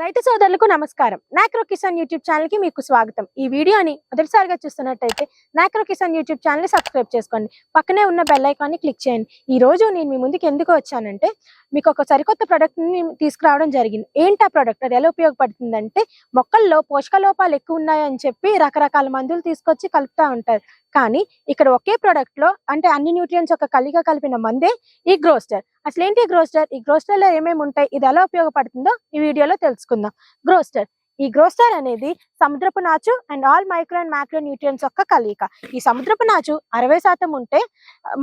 రైతు సోదరులకు నమస్కారం. నాక్రో కిసాన్ యూట్యూబ్ ఛానల్కి మీకు స్వాగతం. ఈ వీడియోని మొదటిసారిగా చూస్తున్నట్టయితే నాక్రో కిసాన్ యూట్యూబ్ ఛానల్ సబ్స్క్రైబ్ చేసుకోండి. పక్కనే ఉన్న బెల్ ఐకాన్ని క్లిక్ చేయండి. ఈ రోజు నేను మీ ముందుకు ఎందుకు వచ్చానంటే మీకు ఒక సరికొత్త ప్రోడక్ట్ని తీసుకురావడం జరిగింది. ఏంటి ఆ ప్రొడక్ట్? అది ఎలా ఉపయోగపడుతుందంటే మొక్కల్లో పోషక లోపాలు ఎక్కువ ఉన్నాయని చెప్పి రకరకాల మందులు తీసుకొచ్చి కలుపుతా ఉంటారు. కానీ ఇక్కడ ఒకే ప్రోడక్ట్లో అంటే అన్ని న్యూట్రియన్స్ ఒక కలిగా కలిపిన మందే ఈ గ్రోస్టర్. అసలు ఏంటి గ్రోస్టర్? ఈ గ్రోస్టర్లో ఏమేమి ఉంటాయి? ఇది ఎలా ఉపయోగపడుతుందో ఈ వీడియోలో తెలుసుకుందాం. గ్రోస్టర్. ఈ గ్రోస్టర్ అనేది సముద్రపు నాచు and all micro and micro nutrients యొక్క కలయిక. ఈ సముద్రపు నాచు అరవై శాతం ఉంటే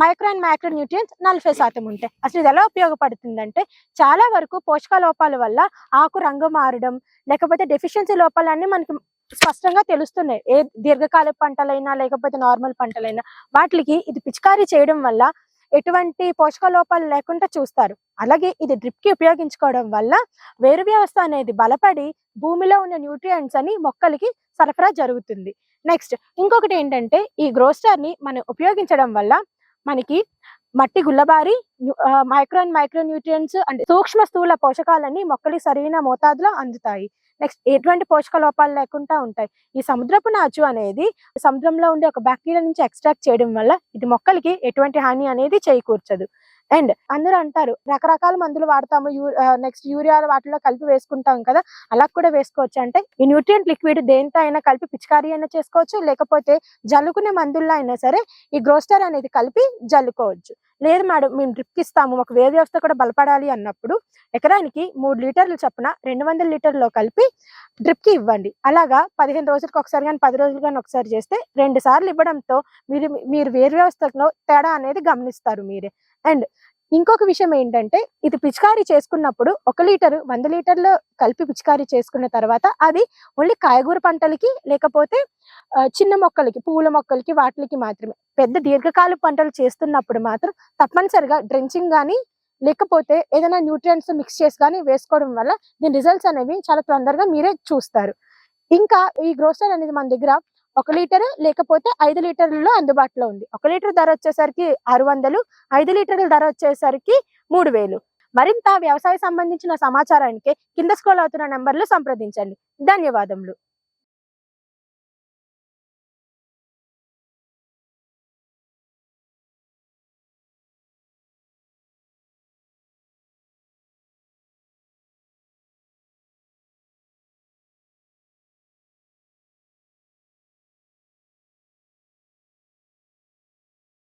మైక్రో అండ్ మైక్రో న్యూట్రియన్స్ నలభై శాతం ఉంటాయి అసలు ఇది ఎలా ఉపయోగపడుతుందంటే చాలా వరకు పోషక లోపాల వల్ల ఆకు రంగు మారడం లేకపోతే డెఫిషియన్సీ లోపాలన్నీ మనకి స్పష్టంగా తెలుస్తున్నాయి. ఏ దీర్ఘకాల పంటలైనా లేకపోతే నార్మల్ పంటలైనా వాటికి ఇది పిచికారీ చేయడం వల్ల ఎటువంటి పోషక లోపాలు లేకుండా చూస్తారు. అలాగే ఇది డ్రిప్కి ఉపయోగించుకోవడం వల్ల వేరు వ్యవస్థ అనేది బలపడి భూమిలో ఉన్న న్యూట్రియంట్స్ అని మొక్కలకి సరఫరా జరుగుతుంది. నెక్స్ట్ ఇంకొకటి ఏంటంటే ఈ గ్రోస్టర్ని మనం ఉపయోగించడం వల్ల మనకి మట్టి గుల్లబారి మైక్రో అండ్ మైక్రో న్యూట్రియంట్స్ అంటే సూక్ష్మ స్థూల పోషకాలన్నీ మొక్కలకి సరైన మోతాదులో అందుతాయి. నెక్స్ట్ ఎటువంటి పోషక లోపాలు లేకుండా ఉంటాయి. ఈ సముద్రపు నాచు అనేది సముద్రంలో ఉండే ఒక బ్యాక్టీరియా నుంచి ఎక్స్ట్రాక్ట్ చేయడం వల్ల ఇది మొక్కలకి ఎటువంటి హాని అనేది చేకూర్చదు. అండ్ అందరూ అంటారు రకరకాల మందులు వాడతాము యూ నెక్స్ట్ యూరియా వాటిలో కలిపి వేసుకుంటాం కదా అలా కూడా వేసుకోవచ్చు? అంటే ఈ న్యూట్రియంట్ లిక్విడ్ దేంతో అయినా కలిపి పిచికారీ అయినా చేసుకోవచ్చు లేకపోతే జల్లుకునే మందుల్లో అయినా సరే ఈ గ్రోస్టర్ అనేది కలిపి జల్లుకోవచ్చు. లేదు మేడం మేము డ్రిప్ ఇస్తాము మాకు వేరు వ్యవస్థ కూడా బలపడాలి అన్నప్పుడు ఎకరానికి మూడు లీటర్లు చొప్పున రెండు వందల లీటర్లో కలిపి డ్రిప్కి ఇవ్వండి. అలాగా పదిహేను రోజులకు ఒకసారి కానీ పది రోజులు కానీ ఒకసారి చేస్తే రెండు సార్లు ఇవ్వడంతో మీరు మీరు వేరు వ్యవస్థలో తేడా అనేది గమనిస్తారు మీరే. అండ్ ఇంకొక విషయం ఏంటంటే ఇది పిచికారీ చేసుకున్నప్పుడు ఒక లీటర్ వంద లీటర్లు కలిపి పిచికారీ చేసుకున్న తర్వాత అది ఓన్లీ కాయగూర పంటలకి లేకపోతే చిన్న మొక్కలకి పూల మొక్కలకి వాటికి మాత్రమే. పెద్ద దీర్ఘకాల పంటలు చేస్తున్నప్పుడు మాత్రం తప్పనిసరిగా డ్రెంచింగ్ కానీ లేకపోతే ఏదైనా న్యూట్రియంట్స్ మిక్స్ చేసి కానీ వేసుకోవడం వల్ల దీని రిజల్ట్స్ అనేవి చాలా తొందరగా మీరే చూస్తారు. ఇంకా ఈ గ్రోసర్ అనేది మన దగ్గర ఒక లీటర్ లేకపోతే ఐదు లీటర్లలో అందుబాటులో ఉంది. ఒక లీటర్ ధర వచ్చేసరికి ఆరు వందలు ఐదు లీటర్ల ధర వచ్చేసరికి మూడు వేలు. మరింత వ్యవసాయ సంబంధించిన సమాచారానికి కింద స్క్రోల్ అవుతున్న నెంబర్లు సంప్రదించండి. ధన్యవాదములు.